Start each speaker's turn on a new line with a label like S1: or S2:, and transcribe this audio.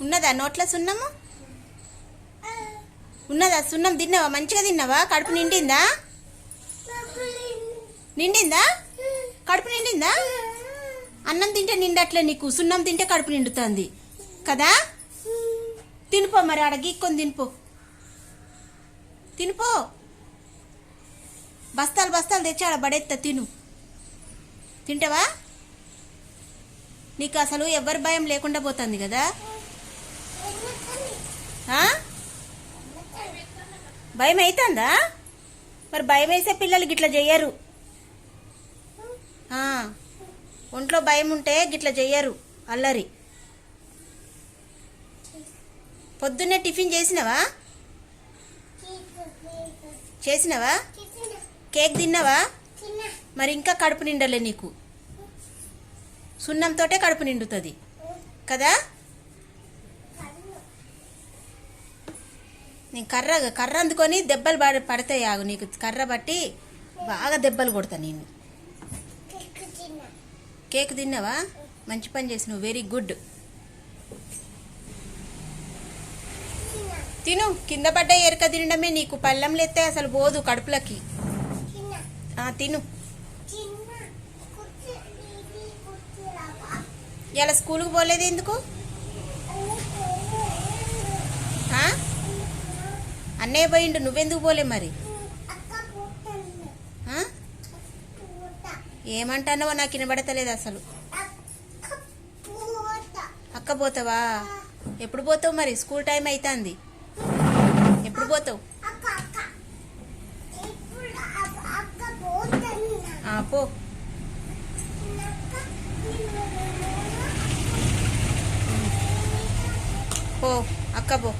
S1: ఉన్నదా? నోట్ల సున్నము? ఉన్నదా? సున్నం తిన్నావా? మంచిగా తిన్నావా? కడుపు నిండిందా? నిండిందా? కడుపు నిండిందా? అన్నం తింటే నిండట్లే నీకు. సున్నం తింటే కడుపు నిండుతుంది. కదా? తినిపో మరి ఆడ గీక్కొని తినిపో. తినిపో. బస్తాలు బస్తాలు తెచ్చి ఆడ పడేస్తా తిను. తింటావా? నీకు అసలు ఎవరి భయం లేకుండా పోతుంది కదా? భయం అవుతుందా మరి భయం వేసే పిల్లలు గిట్ల చెయ్యరు ఒంట్లో భయం ఉంటే గిట్ల చెయ్యరు అల్లరి. పొద్దున్నే టిఫిన్ చేసినవా? చేసినవా? కేక్ తిన్నావా? మరి ఇంకా కడుపు నిండలే నీకు. సున్నంతోటే కడుపు నిండుతుంది. కదా? నేను కర్ర కర్ర అందుకొని దెబ్బలు పడ పడతాయి ఆగు నీకు. కర్ర బట్టి బాగా దెబ్బలు కొడతా నేను కేక్ తిన్నావా? మంచి పని చేసినావు వెరీ గుడ్ తిను. కింద పడ్డ ఎరక తినడమే నీకు. పళ్ళెంలో ఎత్తే అసలు పోదు కడుపులకి. తిను. ఇలా స్కూల్కి పోలేదు ఎందుకు? అన్నయ్య పోయిండు నువ్వెందుకు పోలే మరి? ఏమంటానో నాకు వినబడతలేదు అసలు. అక్క పోతావా? ఎప్పుడు పోతావు మరి? స్కూల్ టైం అవుతుంది ఎప్పుడు పోతావు? పో. పో. అక్క పో.